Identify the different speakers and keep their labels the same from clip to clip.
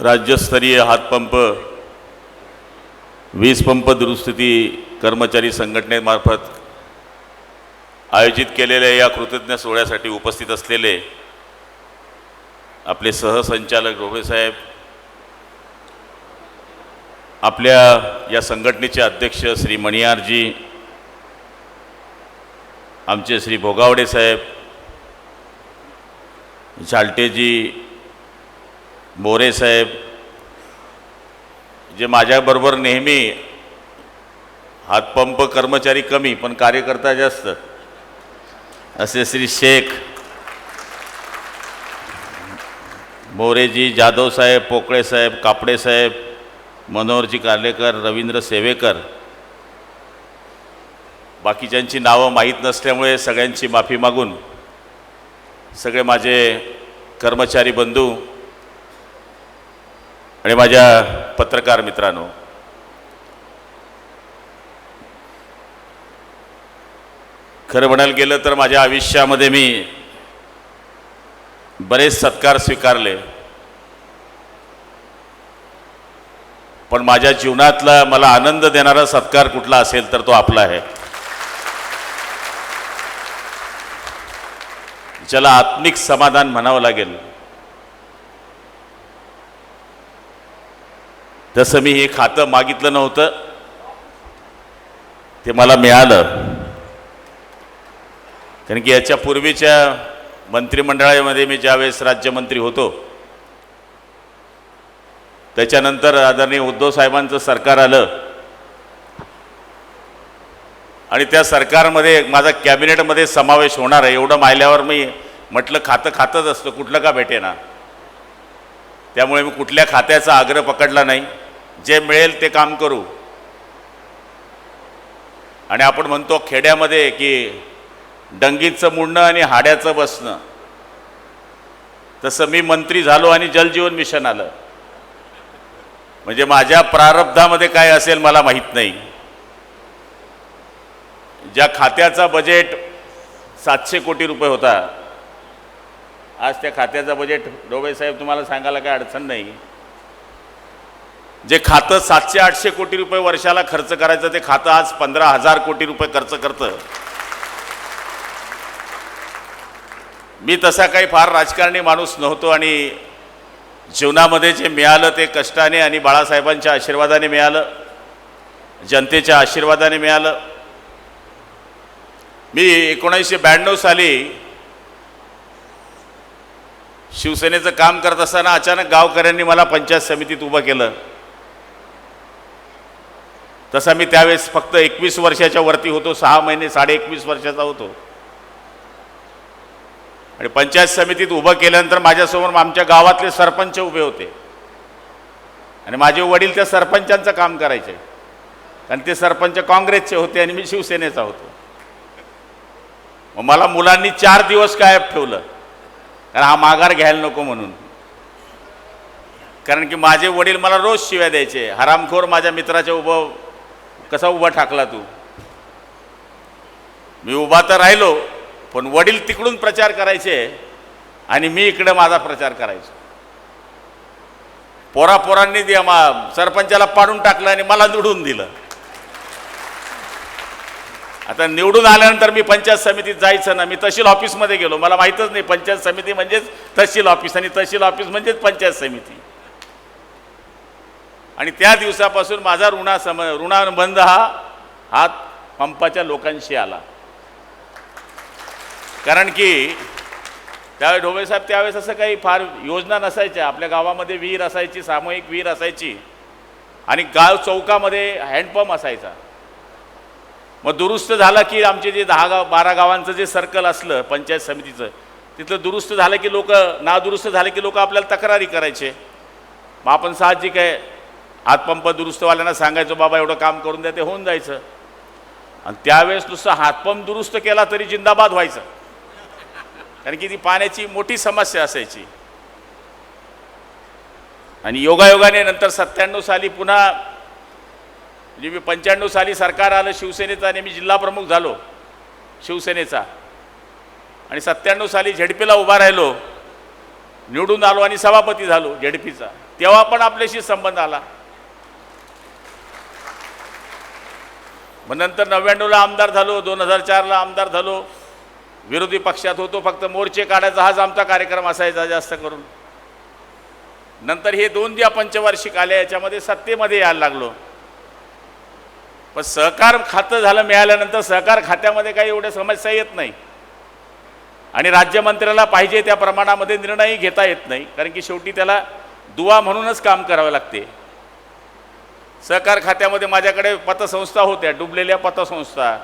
Speaker 1: राज्यस्तरीय हातपंप वीजपंप दुरुस्थिती दुरुस्ती कर्मचारी संघटनेमार्फत आयोजित केलेल्या या कृतज्ञ सोहळ्यासाठी उपस्थित असलेले आपले सहसंचालक ढोबळेसाहेब आपल्या या संघटनेचे अध्यक्ष श्री मणियारजी आमचे श्री भोगावडे साहेब झालटेजी मोरे साहेब जे माझ्याबरोबर नेहमी हातपंप कर्मचारी कमी पण कार्यकर्ता जास्त असे श्री शेख मोरेजी जाधव साहेब पोकळे साहेब कापडे साहेब मनोहरजी कार्लेकर रवींद्र सेवेकर. बाकीच्यांची नावं माहीत नसल्यामुळे सगळ्यांची माफी मागून सगळे माझे कर्मचारी बंधू आणि माझ्या पत्रकार मित्रांनो खरं म्हणायला गेलं तर माझ्या आयुष्यामध्ये मी बरेच सत्कार स्वीकारले. पण माझ्या जीवनातला मला आनंद देणारा सत्कार कुठला असेल तर तो आपला आहे. ज्याला आत्मिक समाधान म्हणावं लागेल तसं मी हे खातं मागितलं नव्हतं ते मला मिळालं. कारण की याच्या पूर्वीच्या मंत्रिमंडळामध्ये मी ज्यावेळेस राज्यमंत्री होतो त्याच्यानंतर आदरणीय उद्धव साहेबांचं सरकार आलं. आणि त्या सरकारमध्ये माझा कॅबिनेटमध्ये समावेश होणार आहे एवढं मायल्यावर मी म्हटलं खातं खातंच असतं कुठलं का भेटेना. त्यामुळे मी कुठल्या खात्याचा आग्रह पकडला नाही. जे मिळेल ते काम करू. आणि आपण म्हणतो खेड्यामध्ये की डंगीचं मुडणं आणि हाड्याचं बसणं. तसं मी मंत्री झालो आणि जलजीवन मिशन आलं. म्हणजे माझ्या प्रारब्धामध्ये काय असेल मला माहीत नाही. ज्या खात्याचा बजेट सातशे कोटी रुपये होता आज त्या खात्याचा बजेट डोबेसाहेब तुम्हाला सांगायला काय अडचण नाही. जे खातं सातशे आठशे कोटी रुपये वर्षाला खर्च करायचं ते खातं आज पंधरा हजार कोटी रुपये खर्च करतं. मी तसा काही फार राजकारणी माणूस नव्हतो आणि जीवनामध्ये जे मिळालं ते कष्टाने आणि बाळासाहेबांच्या आशीर्वादाने मिळालं जनतेच्या आशीर्वादाने मिळालं. मी एकोणीसशे ब्याण्णव साली शिवसेनेचं काम करत असताना अचानक गावकऱ्यांनी मला पंचायत समितीत उभं केलं. तसा मी त्यावेळेस फक्त एकवीस वर्षाच्या वरती होतो सहा महिने साडे एकवीस वर्षाचा होतो. आणि पंचायत समितीत उभं केल्यानंतर माझ्यासमोर आमच्या गावातले सरपंच उभे होते. आणि माझे वडील त्या सरपंचांचं काम करायचे. कारण ते सरपंच काँग्रेसचे होते आणि मी शिवसेनेचा होतो. मग मला मुलांनी चार दिवस गायब ठेवलं. कारण हा माघार घ्यायला नको म्हणून. कारण की माझे वडील मला रोज शिव्या द्यायचे हरामखोर माझ्या मित्राच्या उभं कसा उभा ठाकला तू? मी उभा तर राहिलो पण वडील तिकडून प्रचार करायचे आणि मी इकडं माझा प्रचार करायचो. पोरा पोरांनी दे मा सरपंचाला पाडून टाकलं आणि मला निवडून दिलं. आता निवडून आल्यानंतर मी पंचायत समितीत जायचं ना मी तहसील ऑफिसमध्ये गेलो. मला माहीतच नाही पंचायत समिती म्हणजेच तहसील ऑफिस आणि तहसील ऑफिस म्हणजेच पंचायत समिती. आणि त्या दिवसापासून माझा ऋणा सम ऋणानुबंध हा हात पंपाच्या लोकांशी आला. कारण की त्यावेळेस ढोबळे साहेब त्यावेळेस असं काही फार योजना नसायच्या. आपल्या गावामध्ये विहीर असायची सामूहिक विहीर असायची. आणि गाव चौकामध्ये हँडपंप असायचा. मग दुरुस्त झालं की आमचे जे दहा गाव बारा गावांचं जे सर्कल असलं पंचायत समितीचं तिथलं दुरुस्त झालं की लोक नादुरुस्त झालं की लोक आपल्याला तक्रारी करायचे. मग आपण साहजिक आहे हातपंप दुरुस्तवाल्यांना सांगायचो बाबा एवढं काम करून द्या ते होऊन जायचं. आणि त्यावेळेस नुसतं हातपंप दुरुस्त केला तरी जिंदाबाद व्हायचं. कारण की ती पाण्याची मोठी समस्या असायची. आणि योगायोगाने नंतर सत्त्याण्णव साली पुन्हा म्हणजे मी पंच्याण्णव साली सरकार आलं शिवसेनेचा आणि मी जिल्हाप्रमुख झालो. शिवसेनेचा. आणि सत्त्याण्णव साली झेडपीला उभा राहिलो. निवडून आलो आणि सभापती झालो झेडपीचा. तेव्हा पण आपल्याशी संबंध आला. मग नंतर नव्याण्णवला आमदार झालो दोन हजार चारला आमदार झालो. विरोधी पक्षात होतो फक्त मोर्चे काढायचा हाच आमचा कार्यक्रम असायचा जास्त करून. नंतर हे दोन ज्या पंचवार्षिक आले याच्यामध्ये सत्तेमध्ये यायला लागलो. पण सहकार खातं झालं मिळाल्यानंतर सहकार खात्यामध्ये काही एवढ्या समस्या येत नाही. आणि राज्यमंत्र्याला पाहिजे त्या प्रमाणामध्ये निर्णयही घेता येत नाही. कारण की शेवटी त्याला दुवा म्हणूनच काम करावं लागते. सहकार खात्यामध्ये माझ्याकडे पतसंस्था होत्या डुबलेल्या पतसंस्था.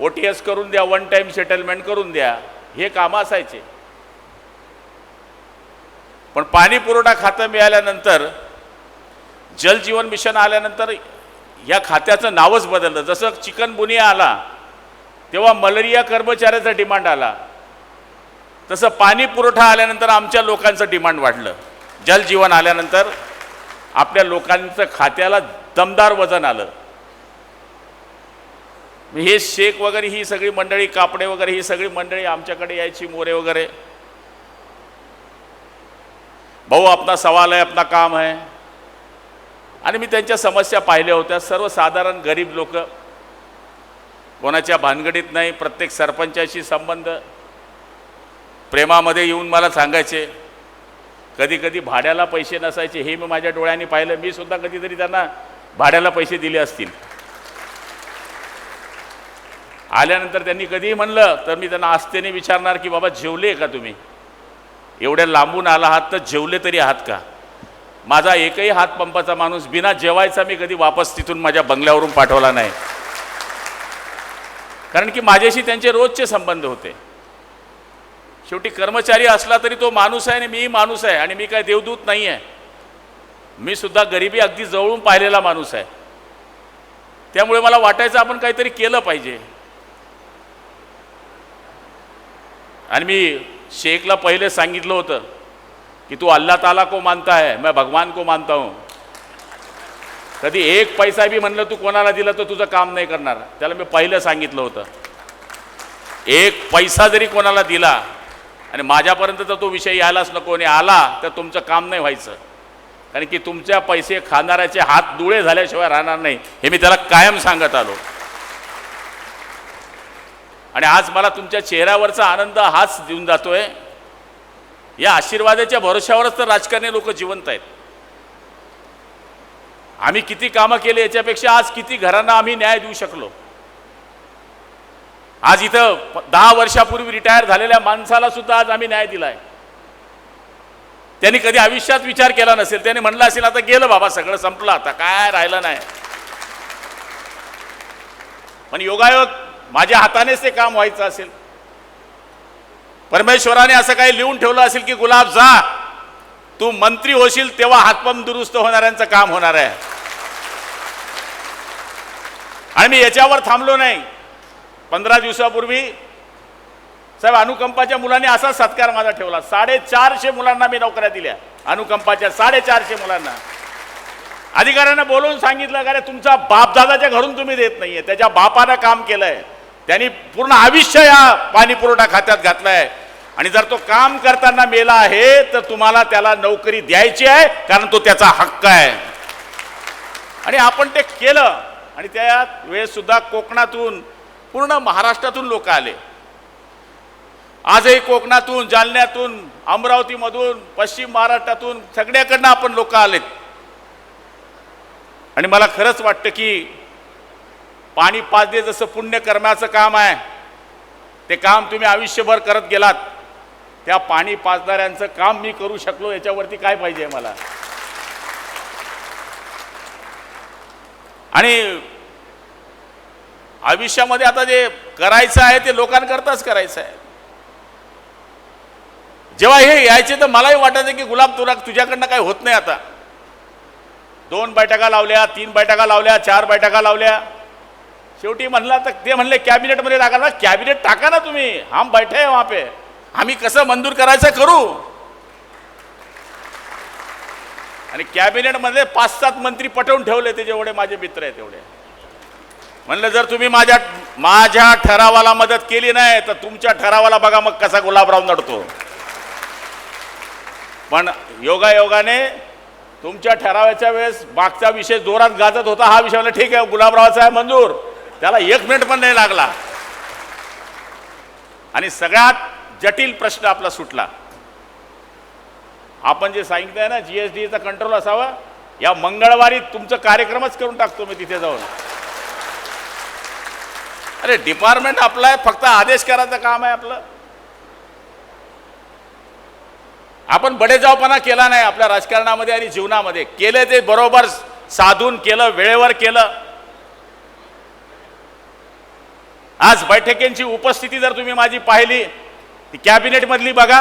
Speaker 1: ओ टी एस करून द्या वन टाईम सेटलमेंट करून द्या हे कामं असायचे. पण पाणी पुरवठा खातं मिळाल्यानंतर जलजीवन मिशन आल्यानंतर या खात्याचं नावच बदललं. जसं चिकन बुनिया आला तेव्हा मलेरिया कर्मचाऱ्याचा डिमांड आला. तसं पाणी पुरवठा आल्यानंतर आमच्या लोकांचं डिमांड वाढलं. जलजीवन आल्यानंतर आपल्या लोकांचं खात्याला दमदार वजन आलं. हे शेक वगैरे ही सगळी मंडळी कापडे वगैरे ही सगळी मंडळी आमच्याकडे यायची मोरे वगैरे. भाऊ आपला सवाल आहे आपला काम आहे. आणि मी त्यांच्या समस्या पाहिल्या होत्या. सर्वसाधारण गरीब लोक कोणाच्या भानगडीत नाही प्रत्येक सरपंचाशी संबंध. प्रेमामध्ये येऊन मला सांगायचे कधी कधी भाड्याला पैसे नसायचे हे मी माझ्या डोळ्यांनी पाहिलं मी सुद्धा कधीतरी त्यांना भाड्याला पैसे दिले असतील. आल्यानंतर त्यांनी कधीही म्हणलं तर मी त्यांना आस्थेने विचारणार की बाबा जेवले का तुम्ही? एवढ्या लांबून आला आहात तर जेवले तरी आहात का? माझा एकही हातपंपाचा माणूस बिना जेवायचा मी कधी वापस तिथून माझ्या बंगल्यावरून पाठवला नाही. कारण की माझ्याशी त्यांचे रोजचे संबंध होते. शेवटी कर्मचारी असला तरी तो माणूस आहे आणि मीही माणूस आहे आणि मी काय देवदूत नाही आहे मी सुद्धा गरिबी अगदी जवळून पाहिलेला माणूस आहे. त्यामुळे मला वाटायचं आपण काहीतरी केलं पाहिजे. आणि मी शेखला पहिले सांगितलं होतं कि तू अल्लाह ताला को मानता है मैं भगवान को मानता हूँ। कधी एक पैसा बी म्हणलं तू कोणाला दिला तर तुझं काम नाही करणार. त्याला मी पहिलं सांगितलं होतं. एक पैसा जरी कोणाला दिला आणि माझ्यापर्यंत तर तो विषय यायलाच नको आणि आला तर तुमचं काम नाही व्हायचं. कारण की तुमच्या पैसे खाणाऱ्याचे हात दुळे झाल्याशिवाय राहणार नाही. हे मी त्याला कायम सांगत आलो. आणि आज मला तुमच्या चेहऱ्यावरचा आनंद हाच देऊन जातोय. या आशीर्वादाच्या भरोश्यावरच तर राजकारणी लोक जिवंत आहेत. आम्ही किती कामं केली याच्यापेक्षा आज किती घरांना आम्ही न्याय देऊ शकलो. आज इथं दहा वर्षापूर्वी रिटायर झालेल्या माणसाला सुद्धा आज आम्ही न्याय दिलाय. त्यांनी कधी आयुष्यात विचार केला नसेल त्यांनी म्हणलं असेल आता गेलं बाबा सगळं संपलं आता काय राहिलं नाही. पण योगायोग माझ्या हातानेच ते काम व्हायचं असेल. परमेश्वराने असं काही लिहून ठेवलं असेल की गुलाब जा. तू मंत्री होशील तेव्हा हातपंप दुरुस्त होणाऱ्यांचं काम होणार आहे. आणि मी याच्यावर थांबलो नाही. पंधरा दिवसापूर्वी साहेब अनुकंपाच्या मुलांनी असा सत्कार माझा ठेवला. साडेचारशे मुलांना मी नोकऱ्या दिल्या. अनुकंपाच्या साडेचारशे मुलांना. अधिकाऱ्यांना बोलवून सांगितलं का रे तुमचा बापदादाच्या घरून तुम्ही देत नाहीये. त्याच्या बापानं काम केलंय. त्यांनी पूर्ण आयुष्य या पाणी पुरवठा खात्यात घातलंय. आणि जर तो काम करताना मेला आहे तर तुम्हाला त्याला नोकरी द्यायची आहे कारण तो त्याचा हक्क आहे. आणि आपण ते केलं आणि त्या वेळेसुद्धा कोकणातून पूर्ण महाराष्ट्रातून लोक आले. आजही कोकणातून जालन्यातून अमरावतीमधून पश्चिम महाराष्ट्रातून सगळ्याकडनं आपण लोक आलेत. आणि मला खरंच वाटतं की पाणी पाजले जसं पुण्यकर्माचं काम आहे ते काम तुम्ही आयुष्यभर करत गेलात. त्या पाणी पाजणाऱ्यांचं काम मी करू शकलो याच्यावरती काय पाहिजे मला? आणि आयुष्यामध्ये आता जे करायचं आहे ते लोकांकरताच करायचं आहे. जेव्हा हे यायचे तर मलाही वाटायचं की गुलाब तुला तुझ्याकडनं काही होत नाही आता. दोन बैठका लावल्या तीन बैठका लावल्या चार बैठका लावल्या. शेवटी म्हणला तर ते म्हणले कॅबिनेटमध्ये टाका ना कॅबिनेट टाका ना तुम्ही. हम बैठे आहे वहाँ पे. आम्ही कसं मंजूर करायचं करू? आणि कॅबिनेटमध्ये पाच सात मंत्री पटवून ठेवले ते जेवढे माझे मित्र आहेत तेवढे. म्हणलं जर तुम्ही माझ्या माझ्या ठरावाला मदत केली नाही तर तुमच्या ठरावाला बघा मग कसा गुलाबराव नडतो. पण योगायोगाने तुमच्या ठरावाच्या वेळेस मागचा विषय जोरात गाजत होता हा विषय ठीक आहे गुलाबरावाचा आहे मंजूर. त्याला एक मिनिट पण नाही लागला. आणि सगळ्यात जटिल प्रश्न आपला सुटला. आपण जे सांगितलंय ना जीएसडीचा कंट्रोल असावा. या मंगळवारी तुमचं कार्यक्रमच करून टाकतो मी तिथे जाऊन. अरे डिपार्टमेंट आपलं आहे फक्त आदेश करायचं काम आहे आपलं. आपण बडेजावपणा केला नाही आपल्या राजकारणामध्ये आणि जीवनामध्ये. केले ते बरोबर साधून केलं वेळेवर केलं. आज बैठकींची उपस्थिती जर तुम्ही माझी पाहिली ती कॅबिनेटमधली बघा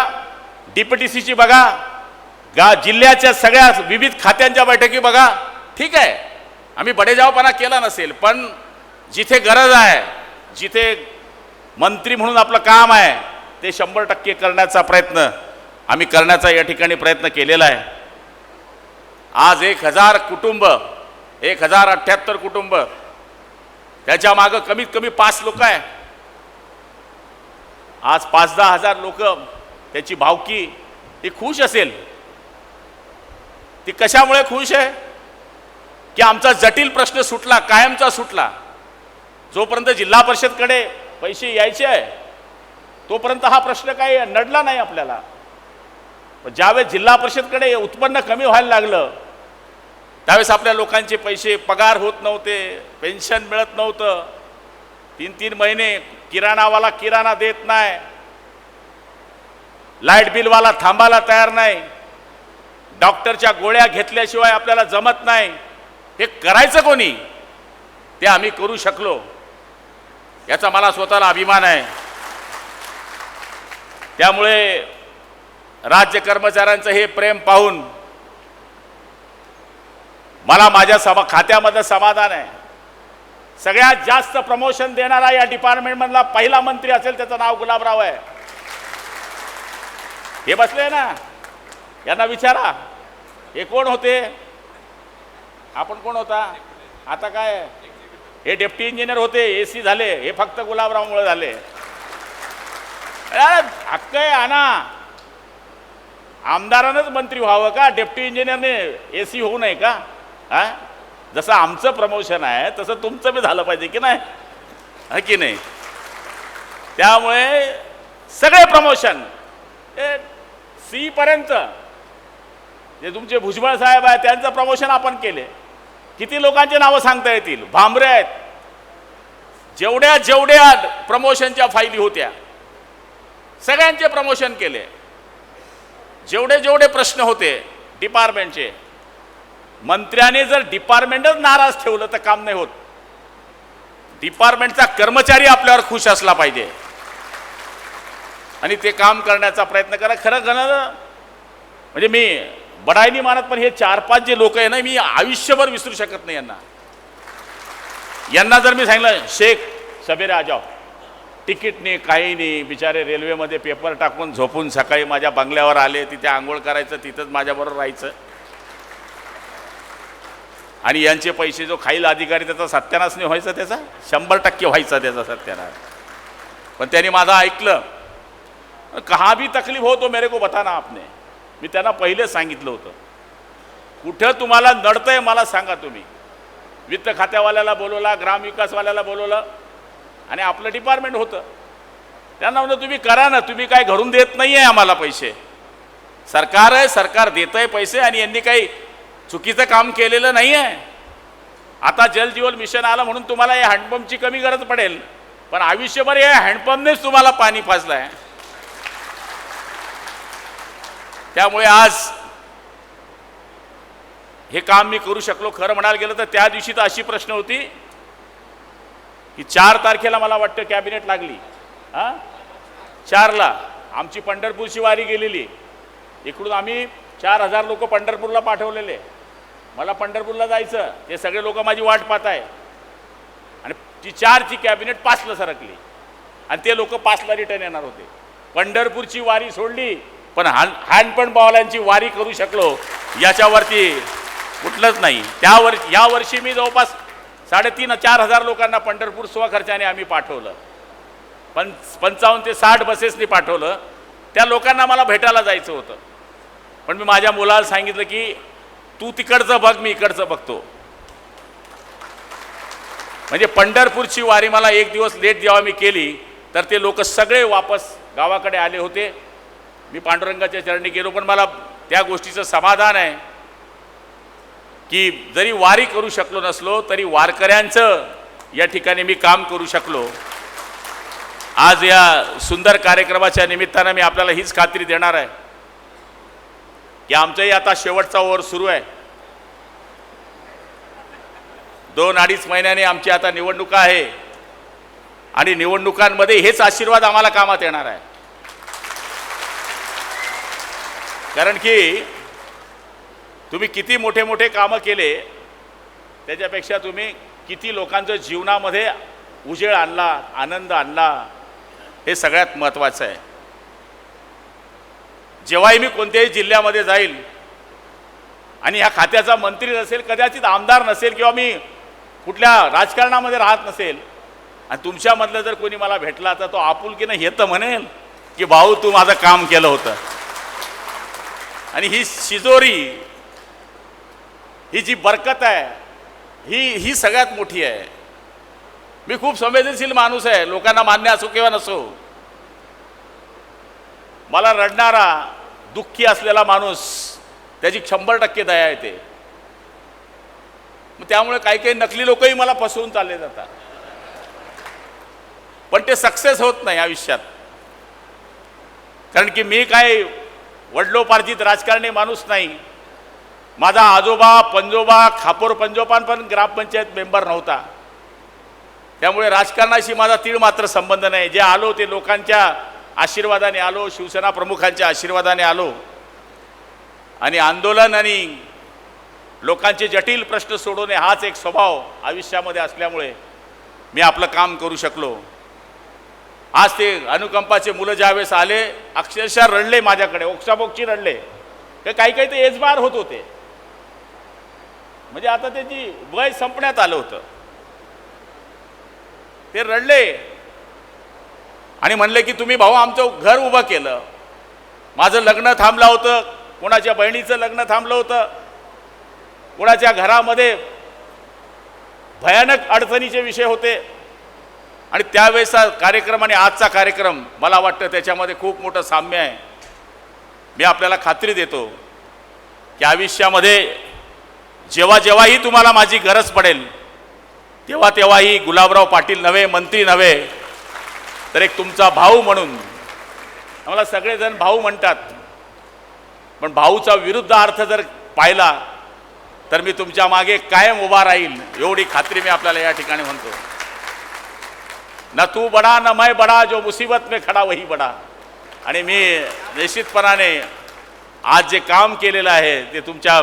Speaker 1: डीपीटीसीची बघा गा जिल्ह्याच्या सगळ्या विविध खात्यांच्या बैठकी बघा. ठीक आहे. आम्ही बडेजावपणा केला नसेल पण जिथे गरज आहे जिथे मंत्री म्हणून आपलं काम आहे ते शंभर टक्के करण्याचा प्रयत्न आम्ही करण्याचा या ठिकाणी प्रयत्न केलेला आहे. आज एक हजार कुटुंब एक हजार अठ्ठ्याहत्तर कुटुंब त्याच्या मागं कमीत कमी पाच लोक आहे. आज पाच दहा हजार लोक त्याची भावकी ती खुश असेल. ती कशामुळे खुश आहे? की आमचा जटिल प्रश्न सुटला कायमचा सुटला. जोपर्यंत जिल्हा परिषदकडे पैसे यायचे आहे तोपर्यंत हा प्रश्न काही नडला नाही आपल्याला. पण ज्यावेळेस जिल्हा परिषदकडे उत्पन्न कमी व्हायला लागलं त्यावेळेस आपल्या लोकांचे पैसे पगार होत नव्हते पेन्शन मिळत नव्हतं. तीन तीन महिने किराणावाला किराणा देत नाही. लाइट बिलवाला थांबायला तयार नाही. डॉक्टरच्या गोळ्या घेतल्याशिवाय आपल्याला जमत नाही. हे करायचं कोणी? ते आम्ही करू शकलो. याचा मला स्वतःला अभिमान आहे. त्यामुळे राज्य कर्मचाऱ्यांचं हे प्रेम पाहून मला माझ्या सभा खात्यामध्ये समाधान आहे. सगळ्यात जास्त प्रमोशन देणारा या डिपार्टमेंटमधला पहिला मंत्री असेल त्याचं नाव गुलाबराव आहे. हे बसले ना? यांना विचारा. हे कोण होते? आपण कोण होता? आता काय? हे डेप्टी इंजिनियर होते ए सी झाले. हे फक्त गुलाबरावमुळे झाले. हक्क आहे आणा आमदारानंच मंत्री व्हावं का? डेप्टी इंजिनियरने ए सी होऊ नये का? हा? जसं आमचं प्रमोशन आहे तसं तुमचं बी झालं पाहिजे की नाही? हा की नाही? त्यामुळे सगळे प्रमोशन सी सीपर्यंत जे तुमचे भुजबळ साहेब आहे त्यांचं प्रमोशन आपण केले. किती लोकांची नावं सांगता येतील? भांबरे आहेत. जेवढ्या जेवढ्या प्रमोशनच्या फायली होत्या सगळ्यांचे प्रमोशन केले. जेवढे जेवढे प्रश्न होते डिपार्टमेंटचे मंत्र्याने जर डिपार्टमेंटच नाराज ठेवलं तर काम नाही होत. डिपार्टमेंटचा कर्मचारी आपल्यावर खुश असला पाहिजे. आणि ते काम करण्याचा प्रयत्न करा. खरं खरं म्हणजे मी बडायनी मानत पण हे चार पाच जे लोक आहे ना मी आयुष्यभर विसरू शकत नाही यांना. यांना जर मी सांगितलं शेख सबेरे आजाव तिकीट नाही काही नाही. बिचारे रेल्वेमध्ये पेपर टाकून झोपून सकाळी माझ्या बंगल्यावर आले तिथे आंघोळ करायचं तिथंच माझ्याबरोबर राहायचं. आणि यांचे पैसे जो खाईल अधिकारी त्याचा सत्यानाश नाही व्हायचा त्याचा? शंभर टक्के व्हायचा त्याचा सत्यानाश. पण त्यांनी माझं ऐकलं. कहा भी तकलीफ हो तो मेरे को बताना आपने. मी त्यांना पहिले सांगितलं होतं. कुठं तुम्हाला नडतंय मला सांगा तुम्ही. वित्त खात्यावाल्याला बोलवला ग्रामविकासवाल्याला बोलवलं आणि आपलं डिपार्टमेंट होतं. त्यांना म्हणलं तुम्ही करा ना तुम्ही काय घरून देत नाही आहे आम्हाला पैसे. सरकार आहे सरकार देत आहे पैसे आणि यांनी काही चुकीचं काम केलेलं नाही आहे आता जलजीवन मिशन आलं म्हणून तुम्हाला या हँडपंपची कमी गरज पडेल. पण आयुष्यभर या हँडपंपनेच तुम्हाला पाणी पाजलं आहे त्यामुळे आज हे काम मी करू शकलो. खरं म्हणायला गेलं तर त्या दिवशी तर अशी प्रश्न होती की चार तारखेला मला वाटतं कॅबिनेट लागली. हां? चारला. आमची पंढरपूरची वारी गेलेली. इकडून आम्ही चार हजार लोक पंढरपूरला पाठवलेले. मला पंढरपूरला जायचं ते सगळे लोक माझी वाट पाहत आहे आणि ती चारची कॅबिनेट पाचला सरकली. आणि ते लोक पाचला रिटर्न येणार होते. पंढरपूरची वारी सोडली पण हान हँडपंप बावाल्यांची वारी करू शकलो याच्यावरती कुठलंच नाही. त्यावर यावर्षी मी जवळपास साडेतीन चार हजार लोकांना पंढरपूर स्वखर्चाने आम्ही पाठवलं. पण पंचावन्न ते साठ बसेसनी पाठवलं. त्या लोकांना मला भेटायला जायचं होतं. पण मी माझ्या मुलाला सांगितलं की तू तिकडचं बघ मी इकडचं बघतो. म्हणजे पंढरपूरची वारी मला एक दिवस लेट जेव्हा मी केली तर ते लोक सगळे वापस गावाकडे आले होते. मी पांडुरंगाच्या चरणी गेलो पण मला त्या गोष्टीचं समाधान आहे की जरी वारी करू शकलो नसलो तरी वारकऱ्यांचं या ठिकाणी मी काम करू शकलो. आज या सुंदर कार्यक्रमाच्या निमित्तानं मी आपल्याला हीच खात्री देणार आहे. की आमचंही आता शेवटचा ओव्हर सुरू आहे. दोन अडीच महिन्याने आमची आता निवडणुका आहे. आणि निवडणुकांमध्ये हेच आशीर्वाद आम्हाला कामात येणार आहे. कारण की तुम्ही किती मोठे मोठे कामं केले त्याच्यापेक्षा तुम्ही किती लोकांच्या जीवनामध्ये उजेळ आणला आनंद आणला हे सगळ्यात महत्त्वाचं आहे. जेव्हाही मी कोणत्याही जिल्ह्यामध्ये जाईल आणि ह्या खात्याचा मंत्री नसेल कदाचित आमदार नसेल किंवा मी कुठल्या राजकारणामध्ये राहत नसेल आणि तुमच्यामधलं जर कोणी मला भेटला तर तो आपुलकीनं येतं म्हणेल की भाऊ तू माझं काम केलं होतं. आणि ही शिजोरी ही जी बरकत आहे ही ही सगळ्यात मोठी आहे. मी खूप संवेदनशील माणूस आहे लोकांना मान्य असो किंवा नसो. मला रडणारा दुःखी असलेला माणूस त्याची शंभर टक्के दया येते. मग त्यामुळे काही काही नकली लोकही मला फसवून चालले जातात. पण ते सक्सेस होत नाही आयुष्यात. कारण की मी काय वडलोपार्जित राजकारणी माणूस नाही. माझा आजोबा पंजोबा खापोर पंजोबान पण ग्रामपंचायत मेंबर नव्हता. त्यामुळे राजकारणाशी माझा तीळ मात्र संबंध नाही. जे आलो ते लोकांच्या आशीर्वादाने आलो शिवसेना प्रमुखांच्या आशीर्वादाने आलो. आणि आंदोलन आणि लोकांचे जटिल प्रश्न सोडवणे हाच एक स्वभाव आयुष्यामध्ये असल्यामुळे मी आपलं काम करू शकलो. आज ते अनुकंपाचे मुलं ज्यावेळेस आले अक्षरशः रडले माझ्याकडे ओक्साबोक्ची रडले. ते काही काही ते एजबार होत होते. म्हणजे आता त्याची वय संपण्यात आलं होतं. ते रडले. आणि म्हणले की तुम्ही भाऊ आमचं घर उभं केलं. माझं लग्न थांबलं होतं. कोणाच्या बहिणीचं लग्न थांबलं होतं. कोणाच्या घरामध्ये भयानक अडचणीचे विषय होते. आणि त्यावेळेचा कार्यक्रम आणि आजचा कार्यक्रम मला वाटतं त्याच्यामध्ये खूप मोठं साम्य आहे. मी आपल्याला खात्री देतो की आयुष्यामध्ये जेव्हा जेव्हाही तुम्हाला माझी गरज पडेल तेव्हा तेव्हाही गुलाबराव पाटील नव्हे मंत्री नव्हे तर एक तुमचा भाऊ म्हणून. आम्हाला सगळेजण भाऊ म्हणतात. पण भाऊचा विरुद्ध अर्थ जर पाहिला तर मी तुमच्या मागे कायम उभा राहील एवढी खात्री मी आपल्याला या ठिकाणी म्हणतो. ना तू बडा ना मैं बडा जो मुसीबत में खडा वही बडा. आणि मी निश्चितपणाने आज जे काम केलेलं आहे ते तुमच्या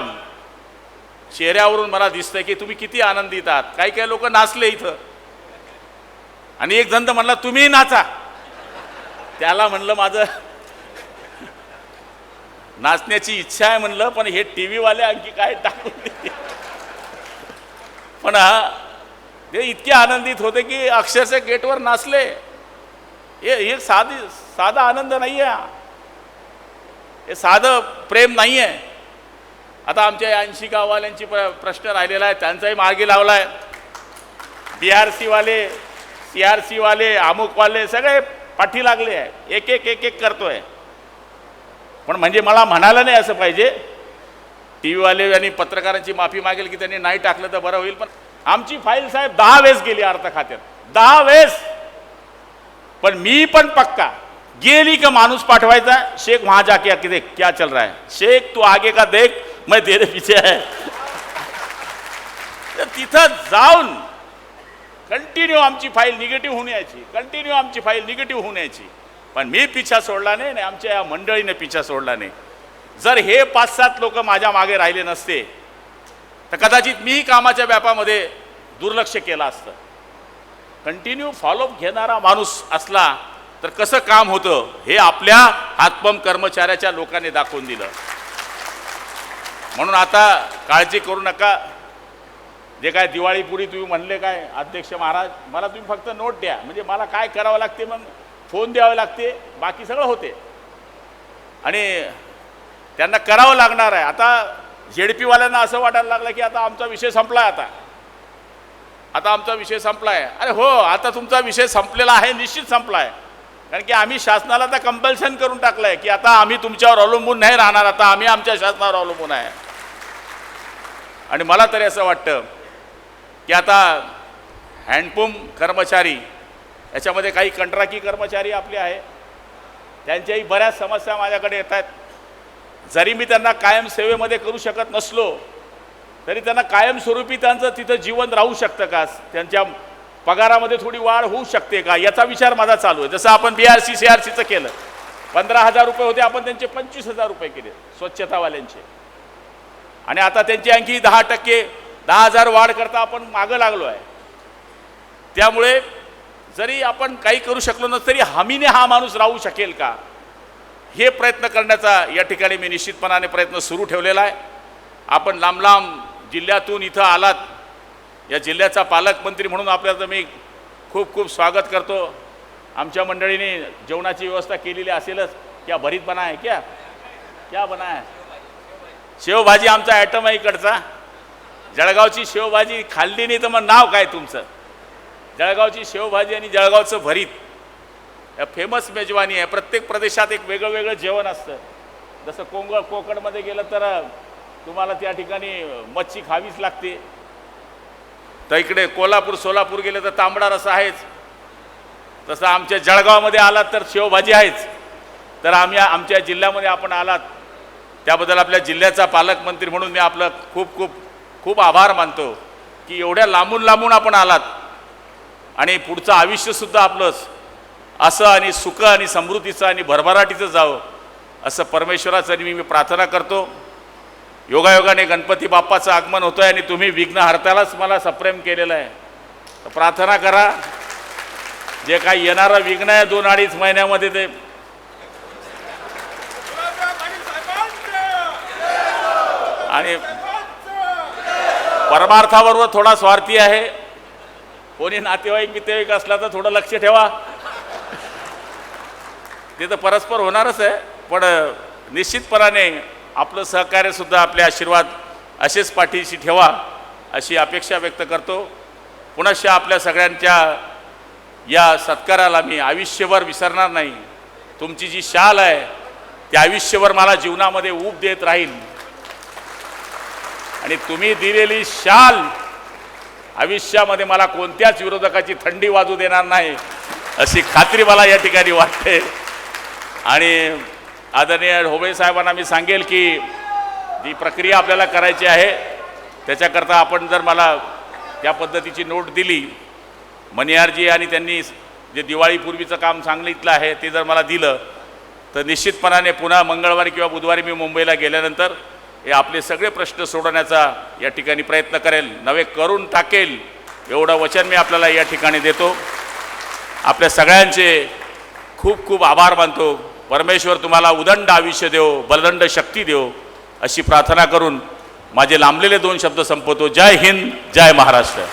Speaker 1: चेहऱ्यावरून मला दिसतंय की तुम्ही किती आनंदित आहात. काही काही लोक नाचले इथं. आणि एक जण तर म्हणला तुम्ही नाचा. त्याला म्हणलं माझं नाचण्याची इच्छा आहे म्हणलं पण हे टी व्हीवाले आणखी काय टाकून पण ते इतके आनंदित होते की अक्षरशः गेटवर नाचले. हे हे साधी साधा आनंद नाही आहे हे साधं प्रेम नाही आहे आता आमच्या ऐंशी गाववाल्यांची प्र प्रश्न राहिलेला आहे त्यांचाही मार्गी लावला आहे बी आर सीवाले सी आर सीवाले अमुकवाले सगळे पाठी लागले आहे. एक एक एक एक करतोय. पण म्हणजे मला म्हणायला नाही असं पाहिजे. टी व्हीवाले आणि पत्रकारांची माफी मागेल की त्यांनी नाही टाकलं तर बरं होईल पण आमची फाईल साहेब दहा वेळेस गेली अर्थ खात्यात. दहा वेळेस. पण मी पण पक्का गेली का माणूस पाठवायचा? शेख वहां जाके आके देख क्या चल रहा है? शेख तू आगे का देख मैं तेरे पीछे है. तर तिथं जाऊन कंटिन्यू आमची फाईल निगेटिव्ह होऊन यायची. कंटिन्यू आमची फाईल निगेटिव्ह होऊन यायची. पण मी पिछा सोडला नाही आणि आमच्या या मंडळीने पिछा सोडला नाही. जर हे पाच सात लोक माझ्या मागे राहिले नसते तर कदाचित मीही कामाच्या व्यापामध्ये दुर्लक्ष केलं असतं. कंटिन्यू फॉलोअप घेणारा माणूस असला तर कसं काम होतं हे आपल्या हातपंप कर्मचाऱ्याच्या लोकांनी दाखवून दिलं. म्हणून आता काळजी करू नका. जे काय दिवाळीपुरी तुम्ही म्हणले काय अध्यक्ष महाराज मला तुम्ही फक्त नोट द्या. म्हणजे मला काय करावं लागते मग? फोन द्यावे लागते. बाकी सगळं होते. आणि त्यांना करावं लागणार आहे. आता झेडपीवाल्यांना असं वाटायला लागलं की आता आमचा विषय संपला आहे आता. आता आमचा विषय संपला आहे अरे हो आता तुमचा विषय संपलेला आहे निश्चित संपला आहे कारण की आम्ही शासनाला आता कंपल्शन करून टाकलं आहे की आता आम्ही तुमच्यावर अवलंबून नाही राहणार. आता आम्ही आमच्या शासनावर अवलंबून आहे. आणि मला तरी असं वाटतं की आता हँडपंप कर्मचारी याच्यामध्ये काही कंत्राकी कर्मचारी आपले आहे त्यांच्याही बऱ्याच समस्या माझ्याकडे येत आहेत. जरी मी त्यांना कायम सेवेमध्ये करू शकत नसलो तरी त्यांना कायमस्वरूपी त्यांचं तिथं जीवन राहू शकतं का? त्यांच्या पगारामध्ये थोडी वाढ होऊ शकते का? याचा विचार माझा चालू आहे. जसं आपण B R C C R सीचं केलं. पंधरा हजार रुपये होते आपण त्यांचे पंचवीस हजार रुपये केले स्वच्छतावाल्यांचे. आणि आता त्यांची आणखी दहा टक्के दहा हजार वाढ करता आपण मागं लागलो आहे. त्यामुळे जरी आपण काही करू शकलो नसतं तरी हमीने हा माणूस राहू शकेल का? हे प्रयत्न करण्याचा या ठिकाणी मी निश्चितपणाने प्रयत्न सुरू ठेवलेला आहे. आपण लांब लांब जिल्ह्यातून इथं आलात. या जिल्ह्याचा पालकमंत्री म्हणून आपल्याचं मी खूप खूप स्वागत करतो. आमच्या मंडळीने जेवणाची व्यवस्था केलेली असेलच. क्या भरीत बना आहे क्या? क्या बना आहे शेवभाजी आमचा ॲटम आहे इकडचा. जळगावची शेवभाजी खाल्ली नाही तर मग नाव काय तुमचं? जळगावची शेवभाजी आणि जळगावचं भरीत. या फेमस मेजवानी आहे. प्रत्येक प्रदेशात एक वेगळं वेगळं जेवण असतं. जसं कोंगळ कोकणमध्ये गेलं तर तुम्हाला त्या ठिकाणी मच्छी खावीच लागते. तर इकडे कोल्हापूर सोलापूर गेलं तर तांबडा रसा आहेच. तसं आमच्या जळगावमध्ये आलात तर शेवभाजी आहेच. तर आम्ही आमच्या जिल्ह्यामध्ये आपण आलात. त्याबद्दल आपल्या जिल्ह्याचा पालकमंत्री म्हणून मी आपलं खूप खूप खूप आभार मानतो की एवढ्या लांबून लांबून आपण आलात. आणि पुढचं आयुष्यसुद्धा आपलंच. असं आणि सुख आणि समृद्धीचं आणि भरभराटीचं जावं असं परमेश्वराचं मी मी प्रार्थना करतो. योगायोगाने गणपती बाप्पाचं आगमन होतं आहे आणि तुम्ही विघ्न हरतालाच मला सप्रेम केलेलं आहे. तर प्रार्थना करा. जे काही येणारं विघ्न आहे दोन अडीच महिन्यामध्ये ते आणि परमार्थाबरोबर थोडा स्वार्थी आहे. कोणी नातेवाईक बितेवाईक असला तर थोडं लक्ष ठेवा. ते तर परस्पर होणारच आहे. पण निश्चितपणाने आपलं सहकार्यसुद्धा आपले आशीर्वाद असेच पाठीशी ठेवा अशी अपेक्षा व्यक्त करतो. पुनश्च आपल्या सगळ्यांच्या या सत्काराला मी आयुष्यभर विसरणार नाही. तुमची जी शाल आहे ती आयुष्यभर मला जीवनामध्ये ऊब देत राहील. आणि तुम्ही दिलेली शाल आयुष्यामध्ये मला कोणत्याच विरोधकाची थंडी वाजू देणार नाही अशी खात्री मला या ठिकाणी वाटते. आणि आदरणीय ढोबळे साहेबांना मी सांगेल की जी प्रक्रिया आपल्याला करायची आहे त्याच्याकरता आपण जर मला त्या पद्धतीची नोट दिली मनिहारजी आणि त्यांनी जे दिवाळीपूर्वीचं काम सांगितलं आहे ते जर मला दिलं तर निश्चितपणाने पुन्हा मंगळवारी किंवा बुधवारी मी मुंबईला गेल्यानंतर हे आपले सगळे प्रश्न सोडवण्याचा या ठिकाणी प्रयत्न करेल. नवे करून टाकेल. एवढं वचन मी आपल्याला या ठिकाणी देतो. आपल्या सगळ्यांचे खूप खूप आभार मानतो. परमेश्वर तुम्हाला उदंड आयुष्य देव बलदंड शक्ती देव अशी प्रार्थना करून माझे लांबलेले दोन शब्द संपवतो. जय हिंद जय महाराष्ट्र.